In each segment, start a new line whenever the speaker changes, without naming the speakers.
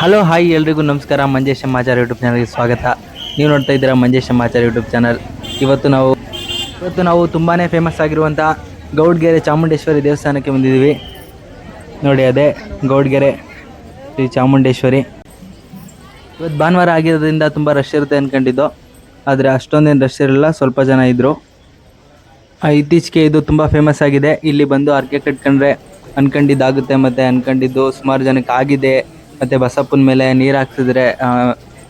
Hello hi ಎಲ್ರಿಗೂ ನಮಸ್ಕಾರ. ಮಂಜೇಶ್ ಸಮಾಚಾರ ಯೂಟ್ಯೂಬ್ ಚಾನಲ್ಗೆ ಸ್ವಾಗತ. ನೀವು ನೋಡ್ತಾ ಇದ್ದೀರಾ ಮಂಜೇಶ್ ಸಮಾಚಾರ ಯೂಟ್ಯೂಬ್ ಚಾನಲ್ ಇವತ್ತು ನಾವು ಇವತ್ತು ನಾವು ತುಂಬಾ ಫೇಮಸ್ ಆಗಿರುವಂಥ ಗೌಡ್ಗೆರೆ ಚಾಮುಂಡೇಶ್ವರಿ ದೇವಸ್ಥಾನಕ್ಕೆ ಬಂದಿದ್ದೀವಿ. ನೋಡಿ ಅದೇ, ಗೌಡ್ಗೆರೆ ಶ್ರೀ ಚಾಮುಂಡೇಶ್ವರಿ. ಇವತ್ತು ಭಾನುವಾರ ಆಗಿರೋದ್ರಿಂದ ತುಂಬ ರಶ್ ಇರುತ್ತೆ ಅಂದ್ಕೊಂಡಿದ್ದು ಆದರೆ ಅಷ್ಟೊಂದೇನು ರಶ್ ಇರಲಿಲ್ಲ ಸ್ವಲ್ಪ ಜನ ಇದ್ದರು ಇತ್ತೀಚೆಗೆ ಇದು ತುಂಬ ಫೇಮಸ್ ಆಗಿದೆ. ಇಲ್ಲಿ ಬಂದು ಅರ್ಕೆ ಕಟ್ಕೊಂಡ್ರೆ ಅನ್ಕೊಂಡಿದ್ದಾಗುತ್ತೆ ಮತ್ತು ಅನ್ಕೊಂಡಿದ್ದು ಸುಮಾರು ಜನಕ್ಕೆ ಆಗಿದೆ. ಮತ್ತು ಬಸಪ್ಪನ ಮೇಲೆ ನೀರು ಹಾಕ್ಸಿದ್ರೆ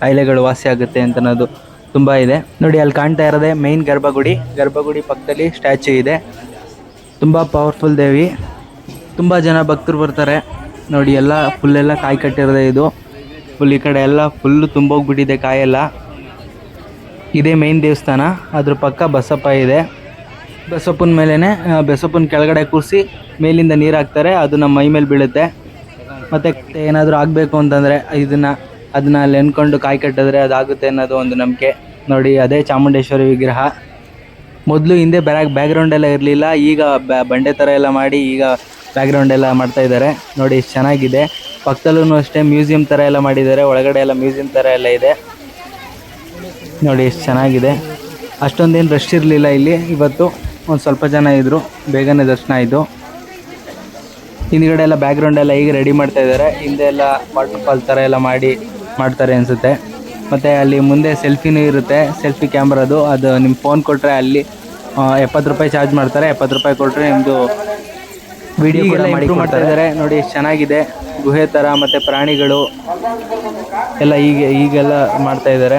ಕಾಯಿಲೆಗಳು ವಾಸಿ ಆಗುತ್ತೆ ಅಂತ ಅನ್ನೋದು ತುಂಬ ಇದೆ. ನೋಡಿ, ಅಲ್ಲಿ ಕಾಣ್ತಾ ಇರೋದೇ ಮೈನ್ ಗರ್ಭಗುಡಿ. ಗರ್ಭಗುಡಿ ಪಕ್ಕದಲ್ಲಿ ಸ್ಟ್ಯಾಚು ಇದೆ. ತುಂಬ ಪವರ್ಫುಲ್ ದೇವಿ. ತುಂಬ ಜನ ಭಕ್ತರು ಬರ್ತಾರೆ. ನೋಡಿ, ಎಲ್ಲ ಫುಲ್ಲೆಲ್ಲ ಕಾಯಿ ಕಟ್ಟಿರೋದೇ ಇದು. ಫುಲ್ ಈ ಕಡೆ ಎಲ್ಲ ಫುಲ್ಲು ತುಂಬೋಗ್ಬಿಟ್ಟಿದೆ ಕಾಯೆಲ್ಲ. ಇದೇ ಮೈನ್ ದೇವಸ್ಥಾನ. ಅದ್ರ ಪಕ್ಕ ಬಸಪ್ಪ ಇದೆ. ಬಸಪ್ಪನ ಮೇಲೇ ಬಸಪ್ಪನ ಕೆಳಗಡೆ ಕೂರಿಸಿ ಮೇಲಿಂದ ನೀರು ಹಾಕ್ತಾರೆ. ಅದು ನಮ್ಮ ಮೈ ಮೇಲೆ ಬೀಳುತ್ತೆ. ಮತ್ತು ಏನಾದರೂ ಆಗಬೇಕು ಅಂತಂದರೆ ಇದನ್ನು, ಅದನ್ನ ಅಲ್ಲಿ ಎನ್ಕೊಂಡು ಕಾಯಿ ಕಟ್ಟಿದ್ರೆ ಅದಾಗುತ್ತೆ ಅನ್ನೋದು ಒಂದು ನಂಬಿಕೆ. ನೋಡಿ, ಅದೇ ಚಾಮುಂಡೇಶ್ವರಿ ವಿಗ್ರಹ. ಮೊದಲು ಹಿಂದೆ ಬ್ಯಾಕ್ಗ್ರೌಂಡ್ ಎಲ್ಲ ಇರಲಿಲ್ಲ, ಈಗ ಬಂಡೆ ಥರ ಎಲ್ಲ ಮಾಡಿ ಈಗ ಬ್ಯಾಕ್ಗ್ರೌಂಡ್ ಎಲ್ಲ ಮಾಡ್ತಾ ಇದ್ದಾರೆ. ನೋಡಿ ಎಷ್ಟು ಚೆನ್ನಾಗಿದೆ. ಪಕ್ಕದಲ್ಲೂ ಅಷ್ಟೇ ಮ್ಯೂಸಿಯಂ ಥರ ಎಲ್ಲ ಮಾಡಿದ್ದಾರೆ, ಒಳಗಡೆ ಎಲ್ಲ ಮ್ಯೂಸಿಯಂ ಥರ ಎಲ್ಲ ಇದೆ. ನೋಡಿ ಎಷ್ಟು ಚೆನ್ನಾಗಿದೆ. ಅಷ್ಟೊಂದೇನು ರಶ್ ಇರಲಿಲ್ಲ ಇಲ್ಲಿ, ಇವತ್ತು. ಒಂದು ಸ್ವಲ್ಪ ಜನ ಇದ್ದರು ಬೇಗನೆ ದರ್ಶನ ಆಯಿತು. ಹಿಂದ್ಗಡೆ ಎಲ್ಲ ಬ್ಯಾಕ್ಗ್ರೌಂಡ್ ಎಲ್ಲ ಈಗ ರೆಡಿ ಮಾಡ್ತಾ ಇದ್ದಾರೆ. ಹಿಂದೆ ಎಲ್ಲ ವಾಟರ್ ಫಾಲ್ ಥರ ಎಲ್ಲ ಮಾಡಿ ಮಾಡ್ತಾರೆ ಅನಿಸುತ್ತೆ. ಮತ್ತು ಅಲ್ಲಿ ಮುಂದೆ ಸೆಲ್ಫಿನೂ ಇರುತ್ತೆ ಸೆಲ್ಫಿ ಕ್ಯಾಮ್ರದು ಅದು. ನಿಮ್ಮ ಫೋನ್ ಕೊಟ್ಟರೆ ಅಲ್ಲಿ ಎಪ್ಪತ್ತು ರೂಪಾಯಿ ಚಾರ್ಜ್ ಮಾಡ್ತಾರೆ. ಎಪ್ಪತ್ತು ರೂಪಾಯಿ ಕೊಟ್ಟರೆ ನಿಮ್ಮದು ವಿಡಿಯೋ ಕೂಡ ಮಾಡಿ ಮಾಡ್ತಾ ಇದ್ದಾರೆ. ನೋಡಿ ಎಷ್ಟು ಚೆನ್ನಾಗಿದೆ. ಗುಹೆ ಥರ ಮತ್ತು ಪ್ರಾಣಿಗಳು ಎಲ್ಲ ಈಗ ಈಗೆಲ್ಲ ಮಾಡ್ತಾ ಇದ್ದಾರೆ.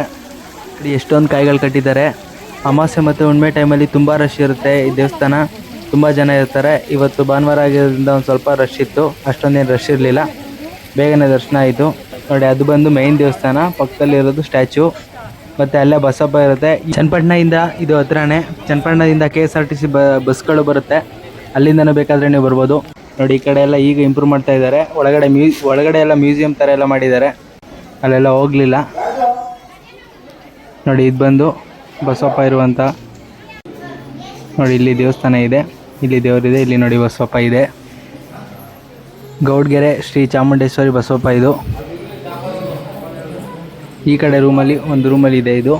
ಎಷ್ಟೊಂದು ಕಾಯಿಗಳು ಕಟ್ಟಿದ್ದಾರೆ. ಅಮಾವಾಸ್ಯೆ ಮತ್ತು ಹುಣ್ಮೆ ಟೈಮಲ್ಲಿ ತುಂಬ ರಶ್ ಇರುತ್ತೆ ಈ ದೇವಸ್ಥಾನ. ತುಂಬ ಜನ ಇರ್ತಾರೆ. ಇವತ್ತು ಭಾನುವಾರ ಆಗಿರೋದ್ರಿಂದ ಒಂದು ಸ್ವಲ್ಪ ರಶ್ ಇತ್ತು. ಅಷ್ಟೊಂದೇನು ರಶ್ ಇರಲಿಲ್ಲ. ಬೇಗನೆ ದರ್ಶನ ಆಯಿತು. ನೋಡಿ, ಅದು ಬಂದು ಮೈನ್ ದೇವಸ್ಥಾನ. ಪಕ್ಕದಲ್ಲಿರೋದು ಸ್ಟ್ಯಾಚು ಮತ್ತು ಅಲ್ಲೇ ಬಸಪ್ಪ ಇರುತ್ತೆ. ಚನ್ನಪಟ್ಟಣದಿಂದ ಇದು ಹತ್ರನೇ. ಚನ್ನಪಟ್ಟಣದಿಂದ K S R T C ಬಸ್ಗಳು ಬರುತ್ತೆ. ಅಲ್ಲಿಂದನೂ ಬೇಕಾದರೆ ನೀವು ಬರ್ಬೋದು. ನೋಡಿ, ಈ ಕಡೆ ಎಲ್ಲ ಈಗ ಇಂಪ್ರೂವ್ ಮಾಡ್ತಾ ಇದ್ದಾರೆ. ಒಳಗಡೆ ಮ್ಯೂ ಒಳಗಡೆ ಎಲ್ಲ ಮ್ಯೂಸಿಯಂ ಥರ ಎಲ್ಲ ಮಾಡಿದ್ದಾರೆ. ಅಲ್ಲೆಲ್ಲ ಹೋಗಲಿಲ್ಲ. ನೋಡಿ, ಇದು ಬಂದು ಬಸವಪ್ಪ ಇರುವಂಥ ನೋಡಿ, ಇಲ್ಲಿ ದೇವಸ್ಥಾನ ಇದೆ. ಇಲ್ಲಿ ದೇವರಿದೆ, ಇಲ್ಲಿ ನೋಡಿ ಬಸವಪ್ಪ ಇದೆ. ಗೌಡ್ಗೆರೆ ಶ್ರೀ ಚಾಮುಂಡೇಶ್ವರಿ ಬಸವಪ್ಪ ಇದು. ಈ ಕಡೆ ರೂಮಲ್ಲಿ, ಒಂದು ರೂಮಲ್ಲಿ ಇದೆ ಇದು.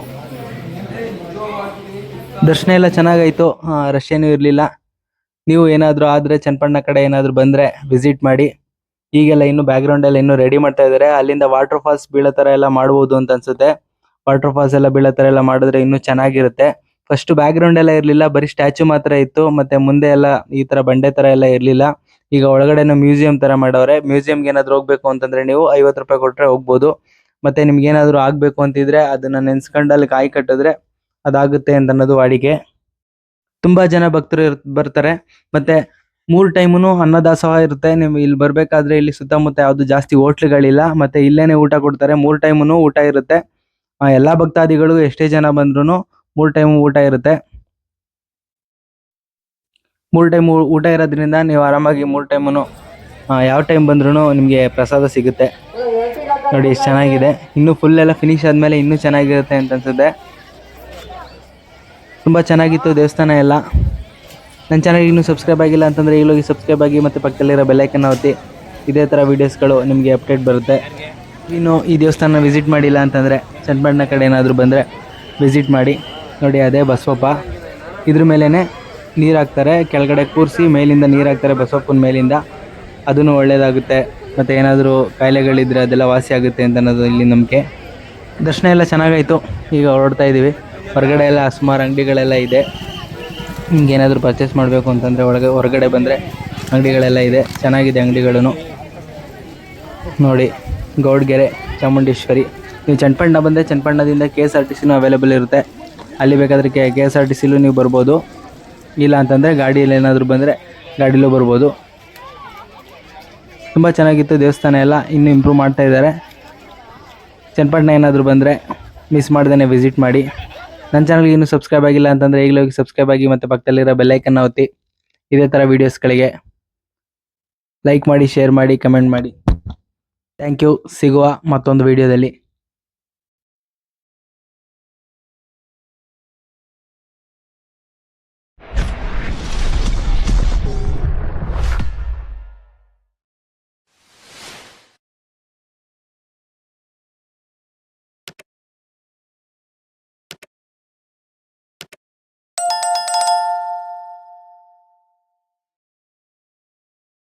ದರ್ಶನ ಎಲ್ಲ ಚೆನ್ನಾಗಾಯಿತು. ರಶ್ ಏನೂ ಇರಲಿಲ್ಲ. ನೀವು ಏನಾದರೂ ಆದರೆ ಚನ್ನಪಣ್ಣ ಕಡೆ ಏನಾದರೂ ಬಂದರೆ ವಿಸಿಟ್ ಮಾಡಿ. ಈಗೆಲ್ಲ ಇನ್ನು ಎಲ್ಲ ಇನ್ನೂ ರೆಡಿ ಮಾಡ್ತಾ ಇದ್ದಾರೆ. ಅಲ್ಲಿಂದ ವಾಟರ್ ಫಾಲ್ಸ್ ಬೀಳೋ ಥರ ಎಲ್ಲ ಮಾಡ್ಬೋದು ಅಂತ ಅನ್ಸುತ್ತೆ. ವಾಟರ್ ಫಾಲ್ಸ್ ಎಲ್ಲ ಬೀಳೋ ಥರ ಎಲ್ಲ ಮಾಡಿದ್ರೆ ಇನ್ನೂ ಚೆನ್ನಾಗಿರುತ್ತೆ. ಫಸ್ಟ್ ಬ್ಯಾಕ್ಗ್ರೌಂಡ್ ಎಲ್ಲ ಇರಲಿಲ್ಲ, ಬರಿ ಸ್ಟ್ಯಾಚು ಮಾತ್ರ ಇತ್ತು, ಮತ್ತೆ ಮುಂದೆ ಎಲ್ಲ ಈ ತರ ಬಂಡೆ ತರ ಎಲ್ಲ ಇರಲಿಲ್ಲ. ಈಗ ಒಳಗಡೆನ ಮ್ಯೂಸಿಯಂ ತರ ಮಾಡವ್ರೆ ಮ್ಯೂಸಿಯಂಗೆ ಏನಾದ್ರು ಹೋಗ್ಬೇಕು ಅಂತಂದ್ರೆ ನೀವು ಐವತ್ತು ರೂಪಾಯಿ ಕೊಟ್ರೆ ಹೋಗ್ಬೋದು. ಮತ್ತೆ ನಿಮ್ಗೆ ಏನಾದ್ರು ಆಗ್ಬೇಕು ಅಂತಿದ್ರೆ ಅದನ್ನ ನೆನ್ಸ್ಕೊಂಡು ಅಲ್ಲಿ ಕಾಯಿ ಕಟ್ಟಿದ್ರೆ ಅದಾಗುತ್ತೆ ಅಂತ ಅನ್ನೋದು ವಾಡಿಕೆ. ತುಂಬಾ ಜನ ಭಕ್ತರು ಬರ್ತಾರೆ. ಮತ್ತೆ ಮೂರ್ ಟೈಮುನು ಅನ್ನದಾಸೋಹ ಇರುತ್ತೆ. ನಿಮ್ ಇಲ್ಲಿ ಬರ್ಬೇಕಾದ್ರೆ ಇಲ್ಲಿ ಸುತ್ತಮುತ್ತ ಯಾವ್ದು ಜಾಸ್ತಿ ಹೋಟ್ಲುಗಳಿಲ್ಲ, ಮತ್ತೆ ಇಲ್ಲೇನೆ ಊಟ ಕೊಡ್ತಾರೆ. ಮೂರ್ ಟೈಮುನು ಊಟ ಇರುತ್ತೆ. ಎಲ್ಲಾ ಭಕ್ತಾದಿಗಳು ಎಷ್ಟೇ ಜನ ಬಂದ್ರು ಮೂರ್ ಟೈಮ್ ಊಟ ಇರುತ್ತೆ. ಮೂರು ಟೈಮ್ ಊಟ ಇರೋದ್ರಿಂದ ನೀವು ಆರಾಮಾಗಿ ಮೂರು ಟೈಮುನು ಯಾವ ಟೈಮ್ ಬಂದ್ರೂ ನಿಮಗೆ ಪ್ರಸಾದ ಸಿಗುತ್ತೆ. ನೋಡಿ ಎಷ್ಟು ಚೆನ್ನಾಗಿದೆ. ಇನ್ನು ಫುಲ್ ಎಲ್ಲ ಫಿನಿಶ್ ಆದಮೇಲೆ ಇನ್ನೂ ಚೆನ್ನಾಗಿರುತ್ತೆ ಅಂತ ಅನ್ಸುತ್ತೆ. ತುಂಬ ಚೆನ್ನಾಗಿತ್ತು ದೇವಸ್ಥಾನ ಎಲ್ಲ. ನನ್ನ ಚಾನಲ್ ಇನ್ನೂ ಸಬ್ಸ್ಕ್ರೈಬ್ ಆಗಿಲ್ಲ ಅಂತಂದರೆ ಈಗಲೋಗಿ ಸಬ್ಸ್ಕ್ರೈಬ್ ಆಗಿ ಮತ್ತು ಪಕ್ಕದಲ್ಲಿರೋ ಬೆಲೈಕನ್ನು ಒತ್ತಿ. ಇದೇ ಥರ ವೀಡಿಯೋಸ್ಗಳು ನಿಮಗೆ ಅಪ್ಡೇಟ್ ಬರುತ್ತೆ. ಇನ್ನು ಈ ದೇವಸ್ಥಾನ ವಿಸಿಟ್ ಮಾಡಿಲ್ಲ ಅಂತಂದರೆ ಚನ್ನಪಟ್ಟಣ ಕಡೆ ಏನಾದರೂ ಬಂದರೆ ವಿಸಿಟ್ ಮಾಡಿ. ನೋಡಿ, ಅದೇ ಬಸವಪ್ಪ. ಇದ್ರ ಮೇಲೇ ನೀರು ಹಾಕ್ತಾರೆ. ಕೆಳಗಡೆ ಕೂರಿಸಿ ಮೇಲಿಂದ ನೀರು ಹಾಕ್ತಾರೆ ಬಸವಪ್ಪನ ಮೇಲಿಂದ. ಅದೂ ಒಳ್ಳೆಯದಾಗುತ್ತೆ ಮತ್ತು ಏನಾದರೂ ಕಾಯಿಲೆಗಳಿದ್ರೆ ಅದೆಲ್ಲ ವಾಸಿ ಆಗುತ್ತೆ ಅಂತ ಅನ್ನೋದು ಇಲ್ಲಿ ನಂಬಿಕೆ. ದರ್ಶನ ಎಲ್ಲ ಚೆನ್ನಾಗಾಯಿತು. ಈಗ ಹೊರಡ್ತಾ ಇದ್ದೀವಿ ಹೊರಗಡೆ ಎಲ್ಲ ಸುಮಾರು ಅಂಗಡಿಗಳೆಲ್ಲ ಇದೆ. ನಿಮ್ಗೆ ಏನಾದರೂ ಪರ್ಚೇಸ್ ಮಾಡಬೇಕು ಅಂತಂದರೆ ಒಳಗೆ ಹೊರಗಡೆ ಬಂದರೆ ಅಂಗಡಿಗಳೆಲ್ಲ ಇದೆ. ಚೆನ್ನಾಗಿದೆ ಅಂಗಡಿಗಳೂ ನೋಡಿ, ಗೌಡ್ಗೆರೆ, ಚಾಮುಂಡೇಶ್ವರಿ. ನೀವು ಚನ್ನಪಣ್ಣ ಬಂದರೆ ಚನ್ನಪಣ್ಣದಿಂದ ಕೆ ಎಸ್ ಆರ್ ಟಿ ಸಿನೂ ಅವೈಲೇಬಲ್ ಇರುತ್ತೆ. ಅಲ್ಲಿ ಬೇಕಾದರೆ K K S R T ಸಿಲೂ ನೀವು ಬರ್ಬೋದು. ಇಲ್ಲ ಅಂತಂದರೆ ಗಾಡಿಯಲ್ಲಿ ಏನಾದರೂ ಬಂದರೆ ಗಾಡಿಲೂ ಬರ್ಬೋದು. ತುಂಬ ಚೆನ್ನಾಗಿತ್ತು ದೇವಸ್ಥಾನ ಎಲ್ಲ, ಇನ್ನೂ ಇಂಪ್ರೂವ್ ಮಾಡ್ತಾ ಇದ್ದಾರೆ. ಚನ್ನಪಟ್ಟಣ ಏನಾದರೂ ಬಂದರೆ ಮಿಸ್ ಮಾಡ್ದೇ ವಿಸಿಟ್ ಮಾಡಿ. ನನ್ನ ಚಾನಲ್ಗೆ ಇನ್ನೂ ಸಬ್ಸ್ಕ್ರೈಬ್ ಆಗಿಲ್ಲ ಅಂತಂದರೆ ಈಗಲೇ ಹೋಗಿ ಸಬ್ಸ್ಕ್ರೈಬ್ ಆಗಿ ಮತ್ತು ಪಕ್ಕದಲ್ಲಿರೋ ಬೆಲ್ಲೈಕನ್ನ ಒತ್ತಿ. ಇದೇ ಥರ ವೀಡಿಯೋಸ್ಗಳಿಗೆ ಲೈಕ್ ಮಾಡಿ ಶೇರ್ ಮಾಡಿ ಕಮೆಂಟ್ ಮಾಡಿ. ಥ್ಯಾಂಕ್ ಯು ಸಿಗುವ ಮತ್ತೊಂದು ವೀಡಿಯೋದಲ್ಲಿ